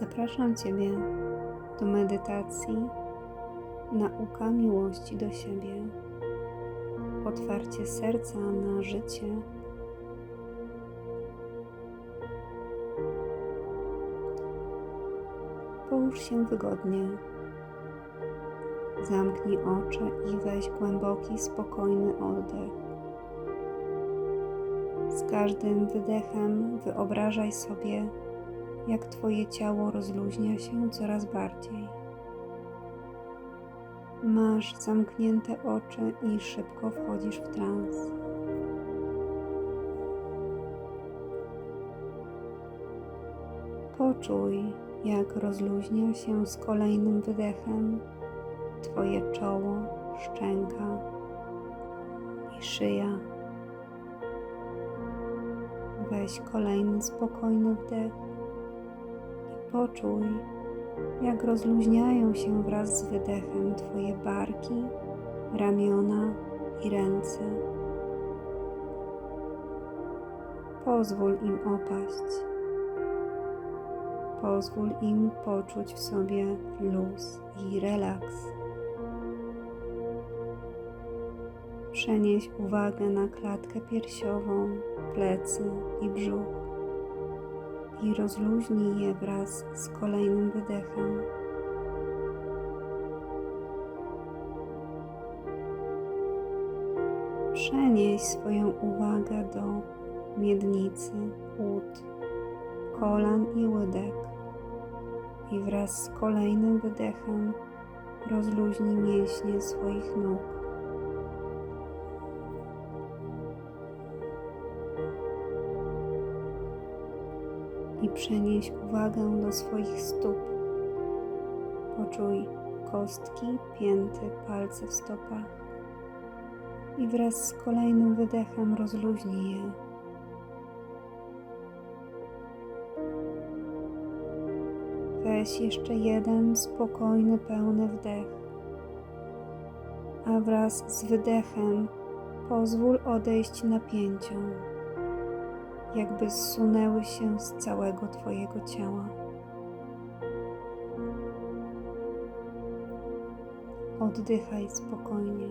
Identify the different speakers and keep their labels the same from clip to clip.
Speaker 1: Zapraszam Ciebie do medytacji Nauka miłości do siebie, otwarcie serca na życie. Połóż się wygodnie. Zamknij oczy i weź głęboki, spokojny oddech. Z każdym wydechem wyobrażaj sobie, jak Twoje ciało rozluźnia się coraz bardziej. Masz zamknięte oczy i szybko wchodzisz w trans. Poczuj, jak rozluźnia się z kolejnym wydechem Twoje czoło, szczęka i szyja. Weź kolejny spokojny wdech poczuj, jak rozluźniają się wraz z wydechem Twoje barki, ramiona i ręce. Pozwól im opaść. Pozwól im poczuć w sobie luz i relaks. Przenieś uwagę na klatkę piersiową, plecy i brzuch i rozluźnij je wraz z kolejnym wydechem. Przenieś swoją uwagę do miednicy, ud, kolan i łydek i wraz z kolejnym wydechem rozluźnij mięśnie swoich nóg. I przenieś uwagę do swoich stóp. Poczuj kostki, pięty, palce w stopach i wraz z kolejnym wydechem rozluźnij je. Weź jeszcze jeden spokojny, pełny wdech, a wraz z wydechem pozwól odejść napięciom jakby zsunęły się z całego Twojego ciała. Oddychaj spokojnie.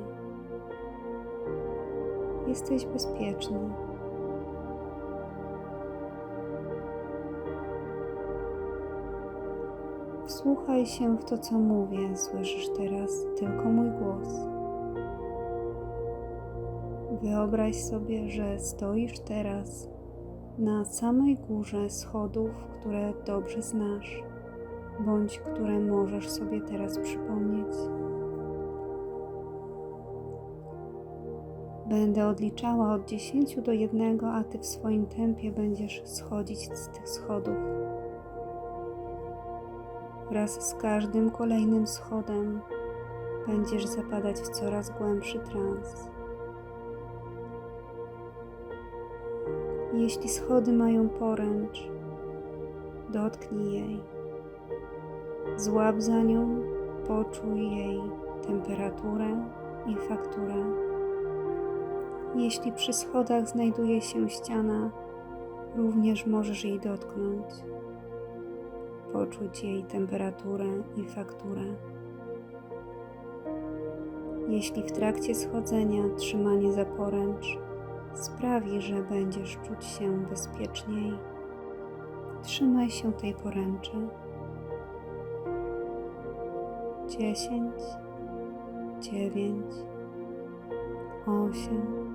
Speaker 1: Jesteś bezpieczny. Wsłuchaj się w to, co mówię. Słyszysz teraz tylko mój głos. Wyobraź sobie, że stoisz teraz na samej górze schodów, które dobrze znasz, bądź które możesz sobie teraz przypomnieć. Będę odliczała od 10 do 1, a Ty w swoim tempie będziesz schodzić z tych schodów. Wraz z każdym kolejnym schodem będziesz zapadać w coraz głębszy trans. Jeśli schody mają poręcz, dotknij jej. Złap za nią, poczuj jej temperaturę i fakturę. Jeśli przy schodach znajduje się ściana, również możesz jej dotknąć. Poczuć jej temperaturę i fakturę. Jeśli w trakcie schodzenia trzymanie za poręcz sprawi, że będziesz czuć się bezpieczniej. Trzymaj się tej poręczy. Dziesięć, dziewięć, osiem,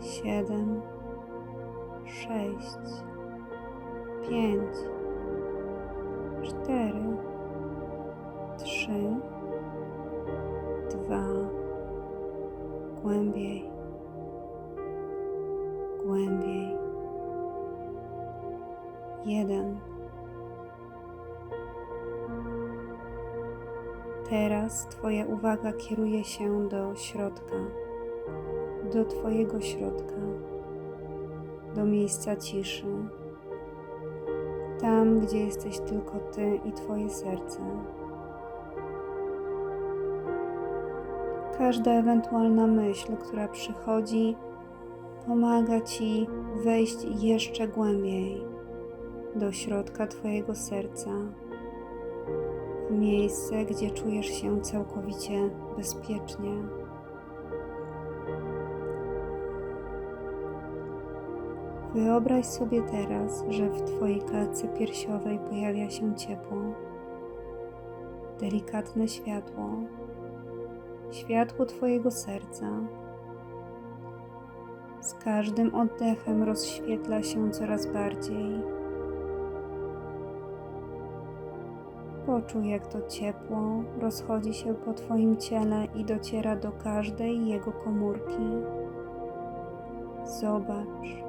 Speaker 1: siedem, sześć, pięć, cztery, trzy, dwa, głębiej głębiej. Jeden. Teraz Twoja uwaga kieruje się do środka, do Twojego środka, do miejsca ciszy, tam, gdzie jesteś tylko Ty i Twoje serce. Każda ewentualna myśl, która przychodzi, pomaga Ci wejść jeszcze głębiej, do środka Twojego serca, w miejsce, gdzie czujesz się całkowicie bezpiecznie. Wyobraź sobie teraz, że w Twojej klatce piersiowej pojawia się ciepło, delikatne światło, światło Twojego serca. Z każdym oddechem rozświetla się coraz bardziej. Poczuj, jak to ciepło rozchodzi się po Twoim ciele i dociera do każdej jego komórki. Zobacz,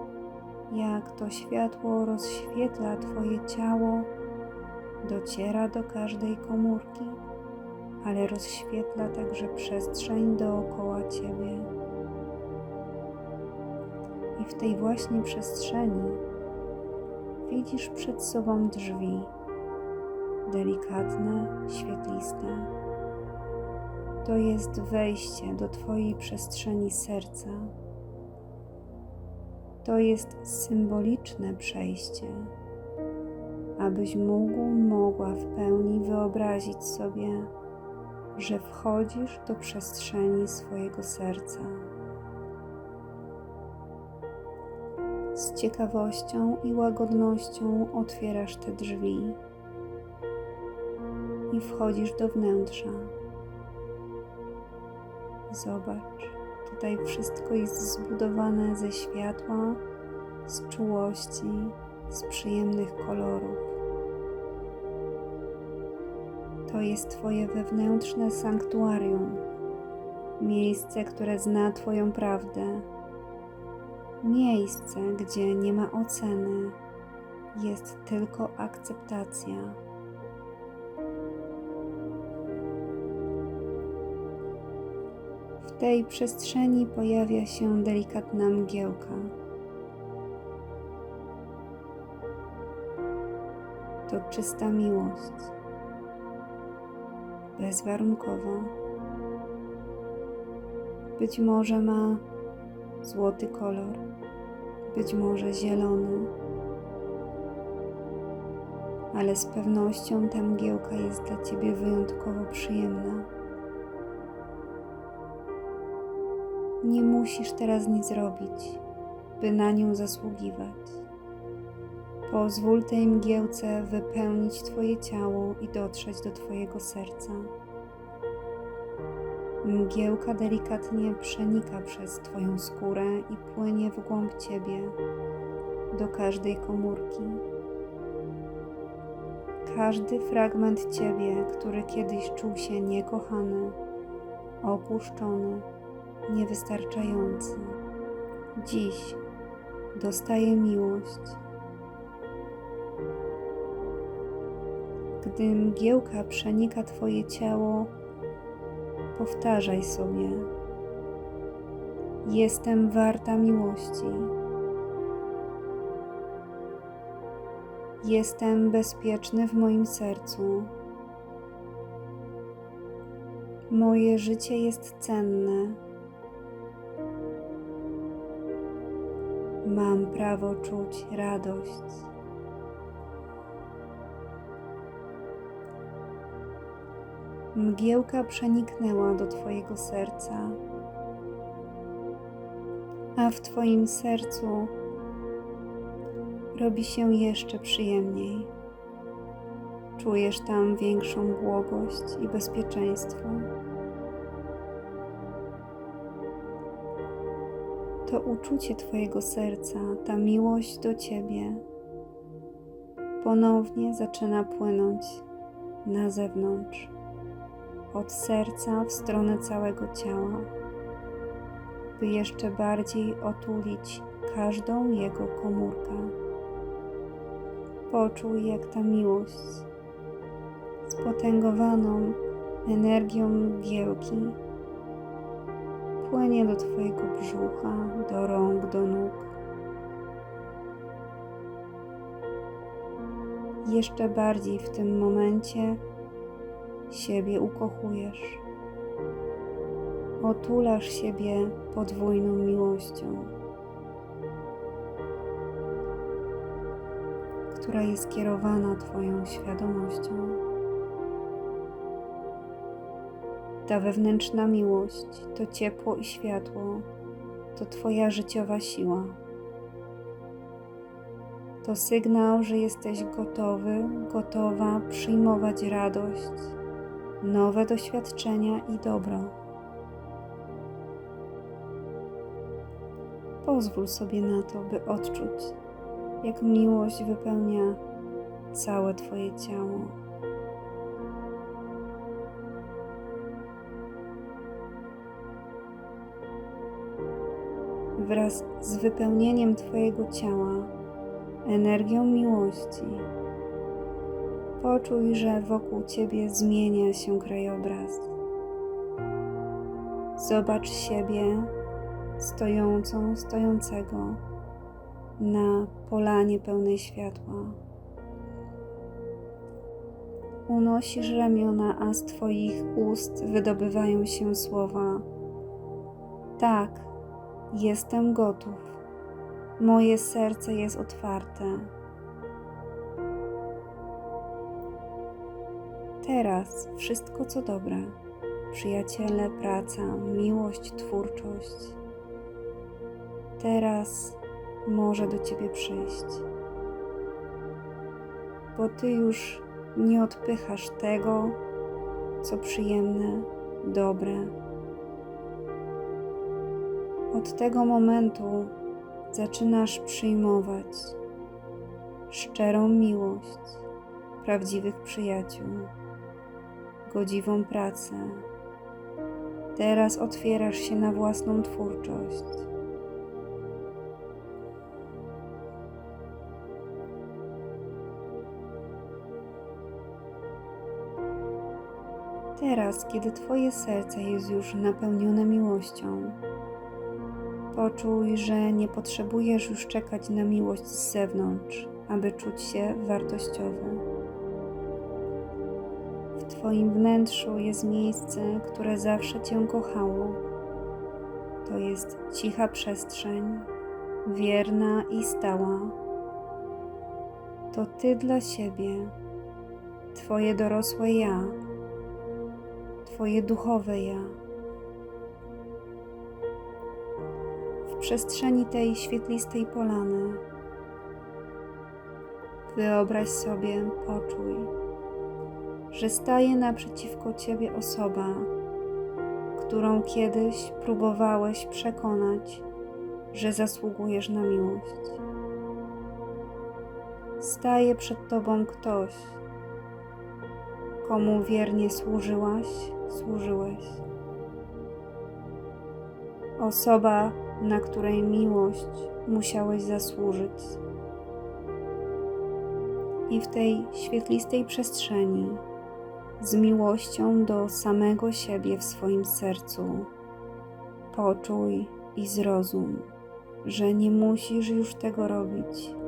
Speaker 1: jak to światło rozświetla Twoje ciało, dociera do każdej komórki, ale rozświetla także przestrzeń dookoła Ciebie. W tej właśnie przestrzeni widzisz przed sobą drzwi, delikatne, świetliste. To jest wejście do Twojej przestrzeni serca. To jest symboliczne przejście, abyś mógł, mogła w pełni wyobrazić sobie, że wchodzisz do przestrzeni swojego serca. Z ciekawością i łagodnością otwierasz te drzwi i wchodzisz do wnętrza. Zobacz, tutaj wszystko jest zbudowane ze światła, z czułości, z przyjemnych kolorów. To jest Twoje wewnętrzne sanktuarium, miejsce, które zna Twoją prawdę, miejsce, gdzie nie ma oceny, jest tylko akceptacja. W tej przestrzeni pojawia się delikatna mgiełka. To czysta miłość, bezwarunkowa. Być może ma złoty kolor, być może zielony, ale z pewnością ta mgiełka jest dla Ciebie wyjątkowo przyjemna. Nie musisz teraz nic robić, by na nią zasługiwać. Pozwól tej mgiełce wypełnić Twoje ciało i dotrzeć do Twojego serca. Mgiełka delikatnie przenika przez Twoją skórę i płynie w głąb Ciebie, do każdej komórki. Każdy fragment Ciebie, który kiedyś czuł się niekochany, opuszczony, niewystarczający, dziś dostaje miłość. Gdy mgiełka przenika Twoje ciało, powtarzaj sobie: Jestem warta miłości. Jestem bezpieczny w moim sercu. Moje życie jest cenne. Mam prawo czuć radość. Mgiełka przeniknęła do Twojego serca, a w Twoim sercu robi się jeszcze przyjemniej. Czujesz tam większą błogość i bezpieczeństwo. To uczucie Twojego serca, ta miłość do Ciebie ponownie zaczyna płynąć na zewnątrz od serca w stronę całego ciała, by jeszcze bardziej otulić każdą jego komórkę. Poczuj, jak ta miłość spotęgowaną energią mgiełki płynie do Twojego brzucha, do rąk, do nóg. Jeszcze bardziej w tym momencie siebie ukochujesz. Otulasz siebie podwójną miłością, która jest kierowana Twoją świadomością. Ta wewnętrzna miłość to ciepło i światło, to Twoja życiowa siła. To sygnał, że jesteś gotowy, gotowa przyjmować radość, nowe doświadczenia i dobro. Pozwól sobie na to, by odczuć, jak miłość wypełnia całe Twoje ciało. Wraz z wypełnieniem Twojego ciała energią miłości, poczuj, że wokół Ciebie zmienia się krajobraz. Zobacz siebie stojącą, stojącego na polanie pełnej światła. Unosisz ramiona, a z Twoich ust wydobywają się słowa: Tak, jestem gotów. Moje serce jest otwarte. Teraz wszystko co dobre, przyjaciele, praca, miłość, twórczość, teraz może do Ciebie przyjść. Bo Ty już nie odpychasz tego, co przyjemne, dobre. Od tego momentu zaczynasz przyjmować szczerą miłość prawdziwych przyjaciół, godziwą pracę. Teraz otwierasz się na własną twórczość. Teraz, kiedy Twoje serce jest już napełnione miłością, poczuj, że nie potrzebujesz już czekać na miłość z zewnątrz, aby czuć się wartościowy. Twoim wnętrzu jest miejsce, które zawsze Cię kochało. To jest cicha przestrzeń, wierna i stała. To Ty dla siebie, Twoje dorosłe ja Twoje duchowe ja. W przestrzeni tej świetlistej polany wyobraź sobie, poczuj, że staje naprzeciwko Ciebie osoba, którą kiedyś próbowałeś przekonać, że zasługujesz na miłość. Staje przed Tobą ktoś, komu wiernie służyłaś, służyłeś. Osoba, na której miłość musiałeś zasłużyć. I w tej świetlistej przestrzeni, z miłością do samego siebie w swoim sercu, poczuj i zrozum, że nie musisz już tego robić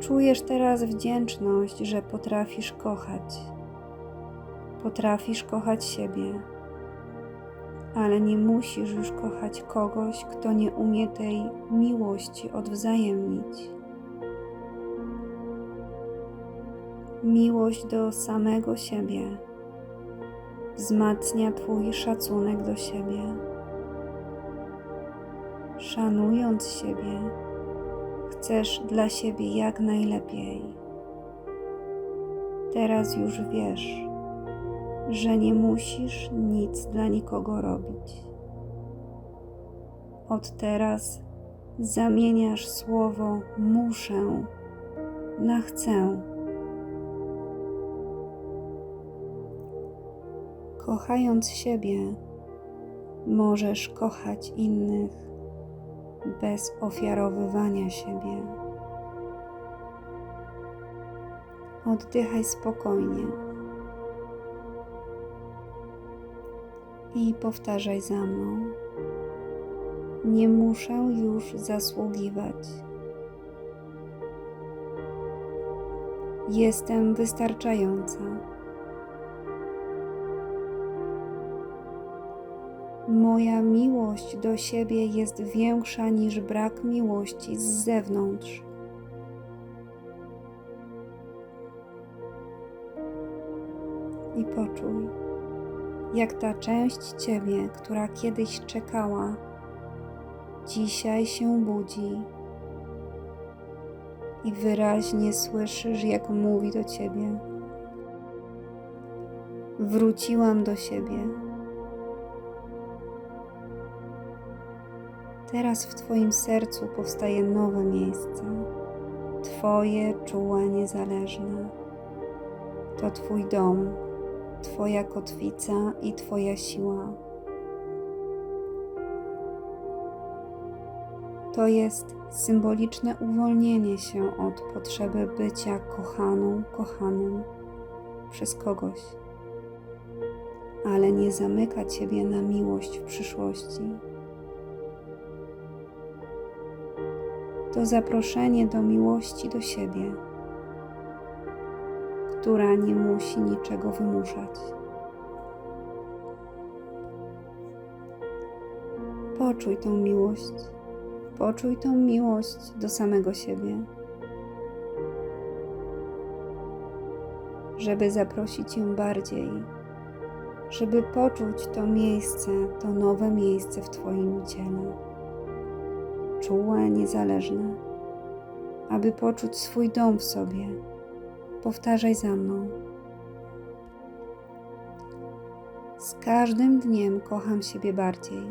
Speaker 1: Czujesz teraz wdzięczność, że potrafisz kochać. Potrafisz kochać siebie, ale nie musisz już kochać kogoś, kto nie umie tej miłości odwzajemnić. Miłość do samego siebie wzmacnia Twój szacunek do siebie. Szanując siebie, chcesz dla siebie jak najlepiej. Teraz już wiesz, że nie musisz nic dla nikogo robić. Od teraz zamieniasz słowo muszę na chcę. Kochając siebie, możesz kochać innych bez ofiarowywania siebie. Oddychaj spokojnie i powtarzaj za mną. Nie muszę już zasługiwać. Jestem wystarczająca. Moja miłość do siebie jest większa niż brak miłości z zewnątrz. I poczuj, jak ta część ciebie, która kiedyś czekała, dzisiaj się budzi i wyraźnie słyszysz, jak mówi do ciebie. Wróciłam do siebie. Teraz w Twoim sercu powstaje nowe miejsce, Twoje czułe, niezależne. To Twój dom, Twoja kotwica i Twoja siła. To jest symboliczne uwolnienie się od potrzeby bycia kochaną, kochanym przez kogoś, ale nie zamyka Ciebie na miłość w przyszłości. To zaproszenie do miłości do siebie, która nie musi niczego wymuszać. Poczuj tą miłość. Poczuj tą miłość do samego siebie, żeby zaprosić ją bardziej, żeby poczuć to miejsce, to nowe miejsce w Twoim ciele, czułe, niezależne, aby poczuć swój dom w sobie. Powtarzaj za mną. Z każdym dniem kocham siebie bardziej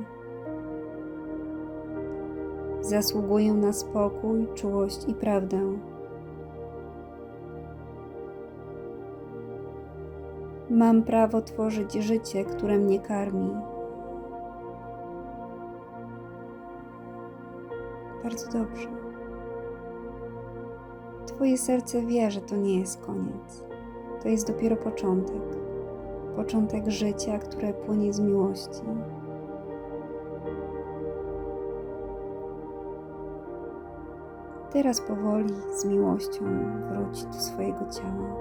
Speaker 1: zasługuję na spokój, czułość i prawdę. Mam prawo tworzyć życie, które mnie karmi. Bardzo dobrze. Twoje serce wie, że to nie jest koniec. To jest dopiero początek. Początek życia, które płynie z miłości. Teraz powoli z miłością wróć do swojego ciała.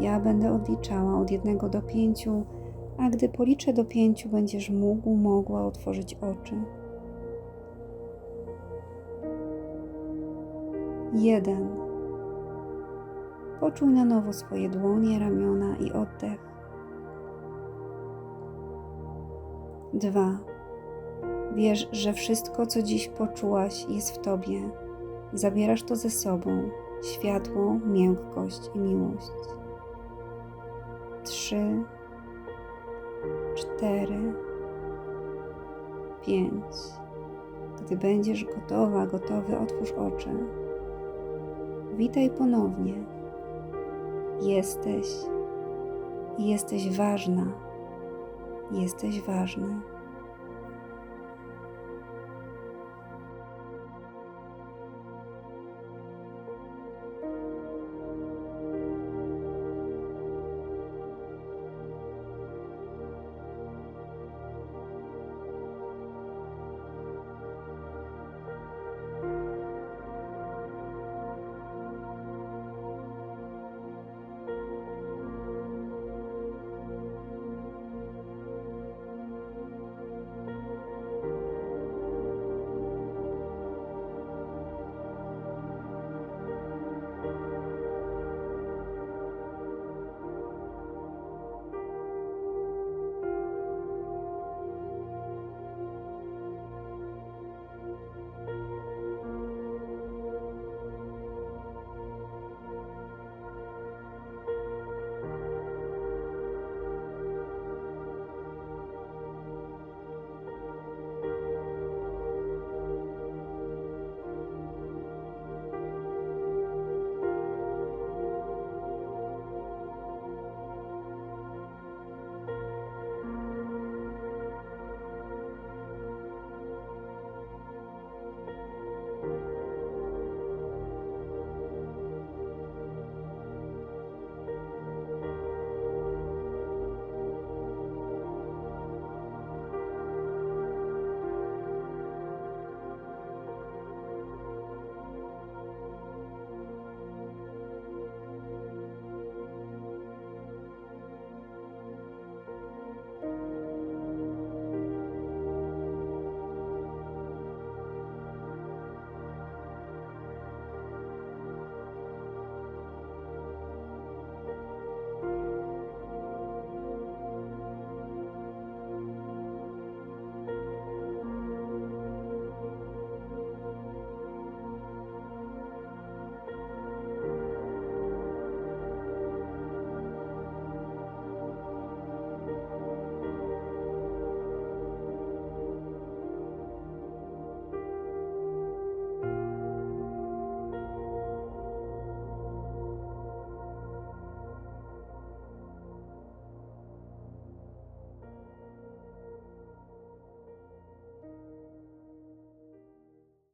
Speaker 1: Ja będę odliczała od jednego do pięciu, a gdy policzę do pięciu, będziesz mógł, mogła otworzyć oczy. Jeden. Poczuj na nowo swoje dłonie, ramiona i oddech. Dwa. Wierz, że wszystko, co dziś poczułaś, jest w tobie Zabierasz to ze sobą światło, miękkość i miłość. Trzy, cztery, pięć. Gdy będziesz gotowa, gotowy, otwórz oczy. Witaj ponownie. Jesteś jesteś ważna. Jesteś ważny.